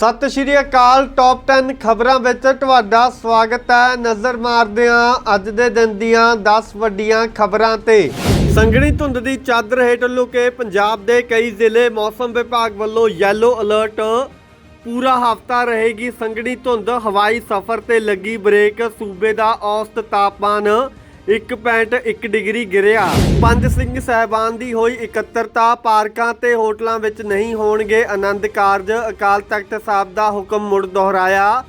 ਸਤਿ ਸ਼੍ਰੀ ਅਕਾਲ ਟੌਪ 10 ਖਬਰਾਂ ਵਿੱਚ ਤੁਹਾਡਾ ਸਵਾਗਤ ਹੈ ਨਜ਼ਰ ਮਾਰਦੇ ਹਾਂ ਅੱਜ ਦੇ ਦਿਨ ਦੀਆਂ 10 ਵੱਡੀਆਂ ਖਬਰਾਂ ਤੇ। ਸੰਘਣੀ ਧੁੰਦ ਦੀ ਚਾਦਰ ਹੇਠ ਲੁਕੇ ਪੰਜਾਬ ਦੇ ਕਈ ਜ਼ਿਲ੍ਹੇ, ਮੌਸਮ ਵਿਭਾਗ ਵੱਲੋਂ ਯੈਲੋ ਅਲਰਟ ਪੂਰਾ ਹਫਤਾ ਰਹੇਗੀ ਸੰਘਣੀ ਧੁੰਦ, ਹਵਾਈ ਸਫ਼ਰ ਤੇ ਲੱਗੀ ਬ੍ਰੇਕ, ਸੂਬੇ ਦਾ ਔਸਤ ਤਾਪਮਾਨ 1.1 ਡਿਗਰੀ ਗਿਰਿਆ। ਪੰਜ ਸਿੰਘ ਸਹਿਬਾਨ ਦੀ ਹੋਈ ਇਕੱਤਰਤਾ ਪਾਰਕਾਂ ਤੇ ਹੋਟਲਾਂ ਵਿੱਚ ਨਹੀਂ ਹੋਣਗੇ। ਆਨੰਦ ਕਾਰਜ ਅਕਾਲ ਤਖਤ ਸਾਹਿਬ ਦਾ ਹੁਕਮ ਮੁੜ ਦੁਹਰਾਇਆ।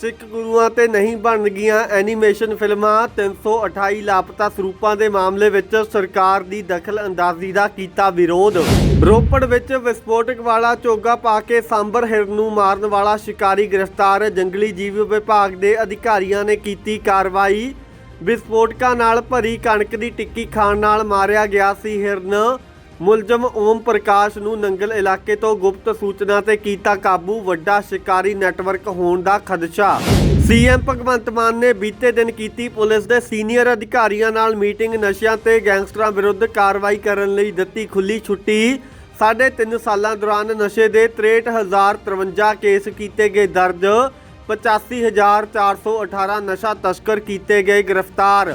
ਸਿੱਖ ਗੁਰੂਆਂ ਤੇ ਨਹੀਂ ਬਣਨਗੀਆਂ ਐਨੀਮੇਸ਼ਨ ਫਿਲਮਾਂ। 328 ਲਾਪਤਾ ਸਰੂਪਾਂ ਦੇ ਮਾਮਲੇ ਵਿੱਚ ਸਰਕਾਰ ਦੀ ਦਖਲ ਅੰਦਾਜ਼ੀ ਦਾ ਕੀਤਾ ਵਿਰੋਧ। ਰੋਪੜ ਵਿੱਚ ਵਿਸਫੋਟਕ ਵਾਲਾ ਚੋਗਾ ਪਾ ਕੇ ਸਾਂਬਰ ਹਿਰਨ ਨੂੰ ਮਾਰਨ ਵਾਲਾ ਸ਼ਿਕਾਰੀ ਗ੍ਰਿਫਤਾਰ। ਜੰਗਲੀ ਜੀਵ ਵਿਭਾਗ ਦੇ ਅਧਿਕਾਰੀਆਂ ਨੇ ਕੀਤੀ ਕਾਰਵਾਈ। ਵਿਸਫੋਟਕਾਂ ਨਾਲ ਭਰੀ ਕਣਕ ਦੀ ਟਿੱਕੀ ਖਾਣ ਨਾਲ ਮਾਰਿਆ ਗਿਆ ਸੀ ਹਿਰਨ। ਮੁਲਜ਼ਮ ਓਮ ਪ੍ਰਕਾਸ਼ ਨੂੰ ਨੰਗਲ ਇਲਾਕੇ ਤੋਂ ਗੁਪਤ ਸੂਚਨਾ ਤੇ ਕੀਤਾ ਕਾਬੂ, ਵੱਡਾ ਸ਼ਿਕਾਰੀ ਨੈਟਵਰਕ ਹੋਣ ਦਾ ਖਦਸ਼ਾ। ਸੀਐਮ ਭਗਵੰਤ ਮਾਨ ਨੇ ਬੀਤੇ ਦਿਨ ਕੀਤੀ ਪੁਲਿਸ ਦੇ ਸੀਨੀਅਰ ਅਧਿਕਾਰੀਆਂ ਨਾਲ ਮੀਟਿੰਗ, ਨਸ਼ਿਆਂ ਤੇ ਗੈਂਗਸਟਰਾਂ ਵਿਰੁੱਧ ਕਾਰਵਾਈ ਕਰਨ ਲਈ ਦਿੱਤੀ ਖੁੱਲੀ ਛੁੱਟੀ। ਸਾਢੇ ਤਿੰਨ ਸਾਲਾਂ ਦੌਰਾਨ ਨਸ਼ੇ ਦੇ 63053 ਕੇਸ ਕੀਤੇ ਗਏ ਦਰਜ। 85418 ਨਸ਼ਾ ਤਸਕਰ ਕੀਤੇ ਗਏ ਗ੍ਰਿਫਤਾਰ।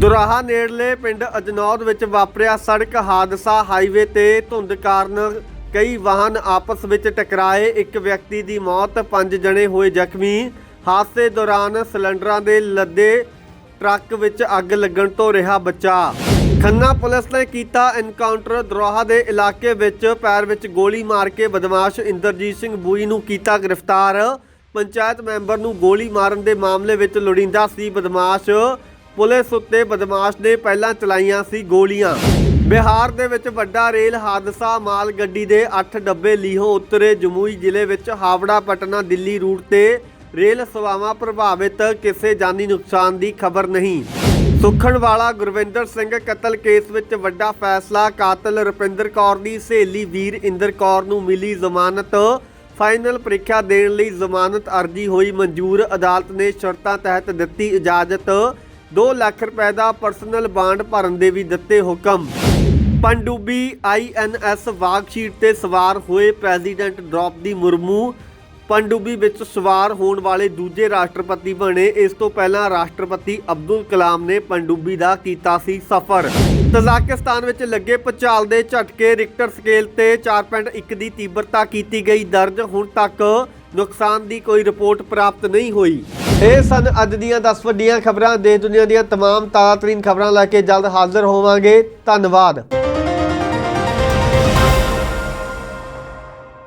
ਦੁਰਾਹਾ ਨੇੜਲੇ ਪਿੰਡ ਅਜਨੌਦ ਵਿੱਚ ਵਾਪਰਿਆ ਸੜਕ ਹਾਦਸਾ ਹਾਈਵੇ ਤੇ ਧੁੰਦ ਕਾਰਨ ਕਈ ਵਾਹਨ ਆਪਸ ਵਿੱਚ ਟਕਰਾਏ। ਇੱਕ ਵਿਅਕਤੀ ਦੀ ਮੌਤ, ਪੰਜ ਜਣੇ ਹੋਏ ਜ਼ਖਮੀ। ਹਾਦਸੇ ਦੌਰਾਨ ਸਿਲੰਡਰਾਂ ਦੇ ਲੱਦੇ ਟਰੱਕ ਵਿੱਚ ਅੱਗ ਲੱਗਣ ਤੋਂ ਰਿਹਾ ਬਚਾ। ਖੰਨਾ ਪੁਲਿਸ ਨੇ ਕੀਤਾ ਐਨਕਾਊਂਟਰ। ਦਰੋਹਾ ਦੇ ਇਲਾਕੇ ਵਿੱਚ ਪੈਰ ਵਿੱਚ ਗੋਲੀ ਮਾਰ ਕੇ ਬਦਮਾਸ਼ ਇੰਦਰਜੀਤ ਸਿੰਘ ਬੂਈ ਨੂੰ ਕੀਤਾ ਗ੍ਰਿਫਤਾਰ। ਪੰਚਾਇਤ ਮੈਂਬਰ ਨੂੰ ਗੋਲੀ ਮਾਰਨ ਦੇ ਮਾਮਲੇ ਵਿੱਚ ਲੋੜੀਂਦਾ ਸੀ ਬਦਮਾਸ਼। ਪੁਲਿਸ ਉੱਤੇ ਬਦਮਾਸ਼ ਨੇ ਪਹਿਲਾਂ ਚਲਾਈਆਂ ਸੀ ਗੋਲੀਆਂ। ਬਿਹਾਰ ਦੇ ਵਿੱਚ ਵੱਡਾ ਰੇਲ ਹਾਦਸਾ, ਮਾਲ ਗੱਡੀ ਦੇ 8 ਡੱਬੇ ਲੀਹੋਂ ਉਤਰੇ ਜਮੂਈ ਜ਼ਿਲ੍ਹੇ ਵਿੱਚ ਹਾਵੜਾ, ਪਟਨਾ, ਦਿੱਲੀ ਰੂਟ ਤੇ ਰੇਲ ਸੇਵਾਵਾਂ ਪ੍ਰਭਾਵਿਤ। ਕਿਸੇ ਜਾਨੀ ਨੁਕਸਾਨ ਦੀ ਖਬਰ ਨਹੀਂ। ਸੁਖਣ ਵਾਲਾ ਗੁਰਵਿੰਦਰ ਸਿੰਘ ਕਤਲ ਕੇਸ ਵਿੱਚ ਵੱਡਾ ਫੈਸਲਾ, ਕਾਤਲ ਰੁਪਿੰਦਰ ਕੌਰ ਦੀ ਸਹੇਲੀ ਵੀਰ ਇੰਦਰ ਕੌਰ ਨੂੰ ਮਿਲੀ ਜ਼ਮਾਨਤ। ਫਾਈਨਲ ਪ੍ਰੀਖਿਆ ਦੇਣ ਲਈ ਜ਼ਮਾਨਤ ਅਰਜ਼ੀ ਹੋਈ ਮਨਜ਼ੂਰ ਅਦਾਲਤ ਨੇ ਸ਼ਰਤਾਂ ਤਹਿਤ ਦਿੱਤੀ ਇਜਾਜ਼ਤ। 2 ਲੱਖ ਰੁਪਏ ਦਾ ਪਰਸਨਲ ਬਾਂਡ ਭਰਨ ਦੇ ਵੀ ਦਿੱਤੇ ਹੁਕਮ। ਪਣਡੁੱਬੀ ਆਈਐਨਐਸ ਵਾਰਕਸ਼ੀਟ ਤੇ ਸਵਾਰ ਹੋਏ ਪ੍ਰੈਜ਼ੀਡੈਂਟ ਦ੍ਰੋਪਦੀ ਮੁਰਮੂ ਪਣਡੁੱਬੀ ਵਿੱਚ ਸਵਾਰ ਹੋਣ ਵਾਲੇ ਦੂਜੇ ਰਾਸ਼ਟਰਪਤੀ ਬਣੇ ਇਸ ਤੋਂ ਪਹਿਲਾਂ ਰਾਸ਼ਟਰਪਤੀ ਅਬਦੁਲ ਕਲਾਮ ਨੇ ਪਣਡੁੱਬੀ ਦਾ ਕੀਤਾ ਸੀ ਸਫ਼ਰ ਤਜ਼ਾਕਿਸਤਾਨ ਵਿੱਚ ਲੱਗੇ ਭੁਚਾਲ ਦੇ ਝਟਕੇ ਰਿਕਟਰ ਸਕੇਲ ਤੇ 4.1 ਦੀ ਤੀਬਰਤਾ ਕੀਤੀ ਗਈ ਦਰਜ ਹੁਣ ਤੱਕ ਨੁਕਸਾਨ ਦੀ ਕੋਈ ਰਿਪੋਰਟ ਪ੍ਰਾਪਤ ਨਹੀਂ ਹੋਈ ਇਹ ਸਨ ਅੱਜ ਦੀਆਂ 10 ਵੱਡੀਆਂ ਖਬਰਾਂ ਦੇਸ਼ ਦੁਨੀਆ ਦੀਆਂ तमाम ਤਾਜ਼ਾਤਰੀਨ ਖਬਰਾਂ ਲੈ ਕੇ ਜਲਦ ਹਾਜ਼ਰ ਹੋਵਾਂਗੇ ਧੰਨਵਾਦ